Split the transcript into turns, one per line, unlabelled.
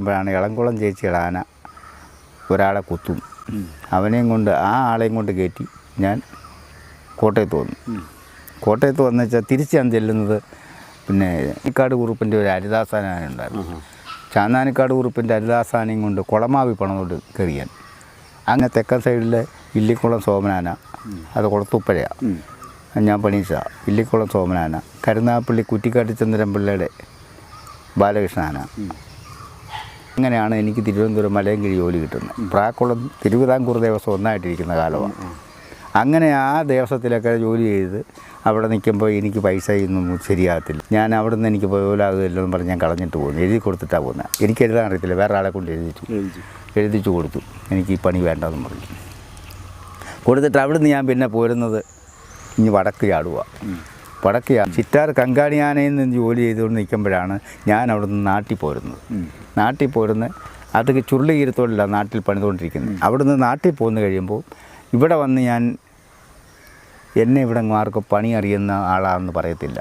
പ്പോഴാണ് ഇളംകുളം ചേച്ചിയുടെ ആന ഒരാളെ കുത്തും. അവനെയും കൊണ്ട് ആ ആളെയും കൊണ്ട് കയറ്റി ഞാൻ കോട്ടയത്ത് വന്നു. കോട്ടയത്ത് വന്നു വെച്ചാൽ തിരിച്ച് ഞാൻ ചെല്ലുന്നത് പിന്നെ ഇക്കാട് കുറുപ്പിന്റെ ഒരു അരിദാസാനുണ്ടായിരുന്നു ചാന്നാനിക്കാട് കുറുപ്പിന്റെ ഹരിദാസാനയും കൊണ്ട് കുളമാവി പണതോട് കയറിയാൻ. അങ്ങനെ തെക്കൻ സൈഡിലെ ഇല്ലിക്കുളം സോമനാന അത് കുളത്തുപ്പഴയാണ് ഞാൻ പണീച്ച ഇല്ലിക്കുളം സോമനാന കരുനാപ്പള്ളി കുറ്റിക്കാട്ട് ചന്ദ്രൻപിള്ളയുടെ ബാലകൃഷ്ണാന അങ്ങനെയാണ് എനിക്ക് തിരുവനന്തപുരം മലയങ്കിഴി ജോലി കിട്ടുന്നത്? പ്രാക്കുളം തിരുവിതാംകൂർ ദേവസ്വം ഒന്നായിട്ടിരിക്കുന്ന കാലമാണ്. അങ്ങനെ ആ ദേവസ്വത്തിലൊക്കെ ജോലി ചെയ്ത് അവിടെ നിൽക്കുമ്പോൾ എനിക്ക് പൈസയൊന്നും ശരിയാകത്തില്ല. ഞാൻ അവിടെ നിന്ന് എനിക്ക് പോലാകില്ലെന്ന് പറഞ്ഞ് ഞാൻ കളഞ്ഞിട്ട് പോകുന്നു എഴുതി കൊടുത്തിട്ടാണ് പോകുന്നത് എനിക്ക് എഴുതാൻ അറിയത്തില്ല. വേറെ ആളെ കൊണ്ട് എഴുതിച്ചു. എഴുതിച്ചു. കൊടുത്തു. എനിക്ക് ഈ പണി വേണ്ടെന്ന് പറഞ്ഞു. കൊടുത്തിട്ട് അവിടുന്ന് ഞാൻ പിന്നെ പോരുന്നത് ഇനി വടക്ക് ചാടുക വടക്ക് ചിറ്റാർ കങ്കാണിയാനയിൽ നിന്ന് ജോലി ചെയ്തുകൊണ്ട് നിൽക്കുമ്പോഴാണ് ഞാൻ അവിടെ നിന്ന് നാട്ടിൽ പോരുന്നത്. നാട്ടിൽ പോരുന്ന അത് ചുരുളികീരത്തോടില്ല നാട്ടിൽ പണിതുകൊണ്ടിരിക്കുന്നത്. അവിടുന്ന് നാട്ടിൽ പോന്നു കഴിയുമ്പോൾ ഇവിടെ വന്ന് ഞാൻ എന്നെ ഇവിടെ ആർക്കും പണി അറിയുന്ന ആളാണെന്ന് പറയത്തില്ല.